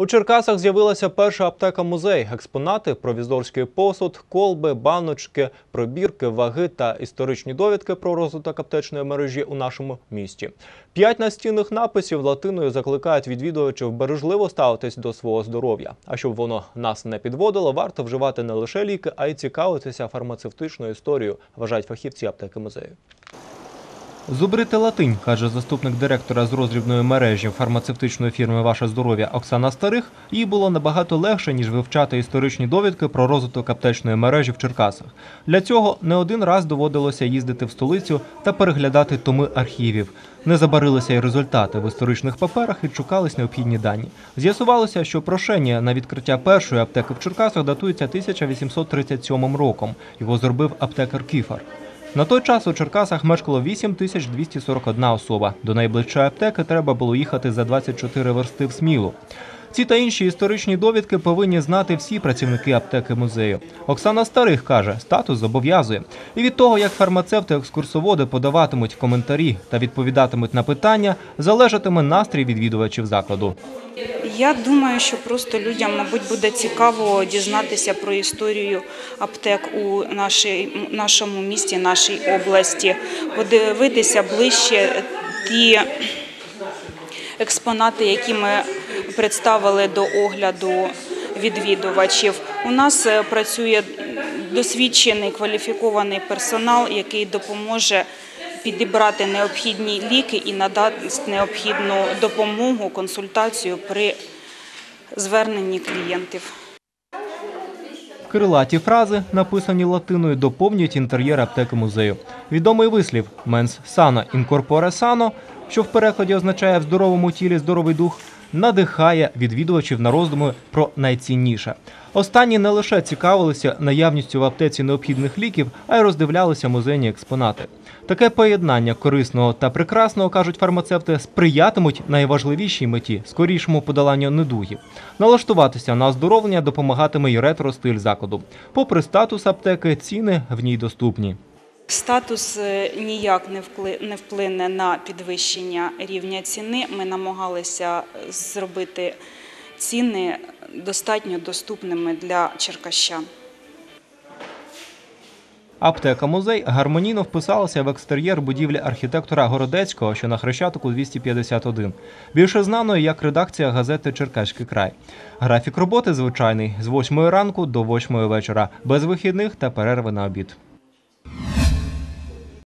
У Черкасах з'явилася перша аптека-музей. Експонати, провізорський посуд, колби, баночки, пробірки, ваги та історичні довідки про розвиток аптечної мережі у нашому місті. П'ять настінних написів латиною закликають відвідувачів бережливо ставитись до свого здоров'я. А щоб воно нас не підводило, варто вживати не лише ліки, а й цікавитися фармацевтичною історією, вважають фахівці аптеки музею. Зубрити латинь, каже заступник директора з роздрібної мережі фармацевтичної фірми Ваше здоров'я Оксана Старих, їй було набагато легше, ніж вивчати історичні довідки про розвиток аптечної мережі в Черкасах. Для цього не один раз доводилося їздити в столицю та переглядати томи архівів. Не забарилися й результати в історичних паперах відшукались необхідні дані. З'ясувалося, що прошення на відкриття першої аптеки в Черкасах датується 1837 роком. Його зробив аптекар Кіфар. На той час у Черкасах мешкало 8241 особа. До найближчої аптеки треба було їхати за 24 версти в Смілу. Ці та інші історичні довідки повинні знати всі працівники аптеки музею. Оксана Старих каже, статус зобов'язує. І від того, як фармацевти екскурсоводи подаватимуть коментарі та відповідатимуть на питання, залежатиме настрій відвідувачів закладу. Я думаю, що просто людям, мабуть, буде цікаво дізнатися про історію аптек у нашій, нашому місті, нашій області, подивитися ближче ті експонати, які ми представили до огляду відвідувачів. У нас е, працює досвідчений кваліфікований персонал, який допоможе підібрати необхідні ліки і надати необхідну допомогу, консультацію при зверненні клієнтів. Крилаті фрази, написані латиною, доповнюють інтер'єр аптеки музею. Відомий вислів «Менс сана інкорпоре сано», що в перекладі означає в здоровому тілі здоровий дух, надихає відвідувачів на роздуми про найцінніше. Останні не лише цікавилися наявністю в аптеці необхідних ліків, а й роздивлялися музейні експонати. Таке поєднання корисного та прекрасного, кажуть фармацевти, сприятимуть найважливішій меті скорішому подоланню недугів. Налаштуватися на оздоровлення допомагатиме й ретро-стиль закладу. Попри статус аптеки, ціни в ній доступні. Статус е, ніяк не вплине на підвищення рівня ціни. Ми намагалися зробити ціни достатньо доступними для черкащан. Аптека музей гармонійно вписалася в екстер'єр будівлі архітектора Городецького, що на Хрещатику 251. Більше знаною як редакція газети Черкаський край. Графік роботи звичайний з 8 ранку до 8 вечора, без вихідних та перерви на обід.